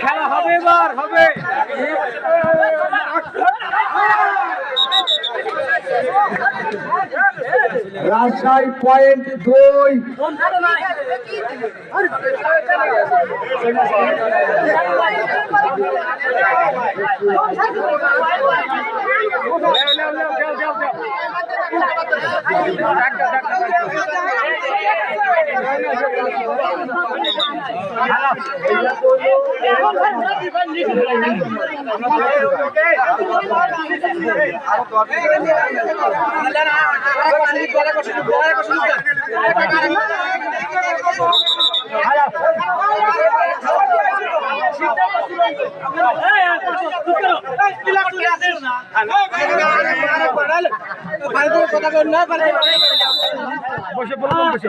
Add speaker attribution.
Speaker 1: খেলা হবে এবার হবে।
Speaker 2: রাজশাহী পয়েন্ট দুই।
Speaker 1: বসে বলুন বসে।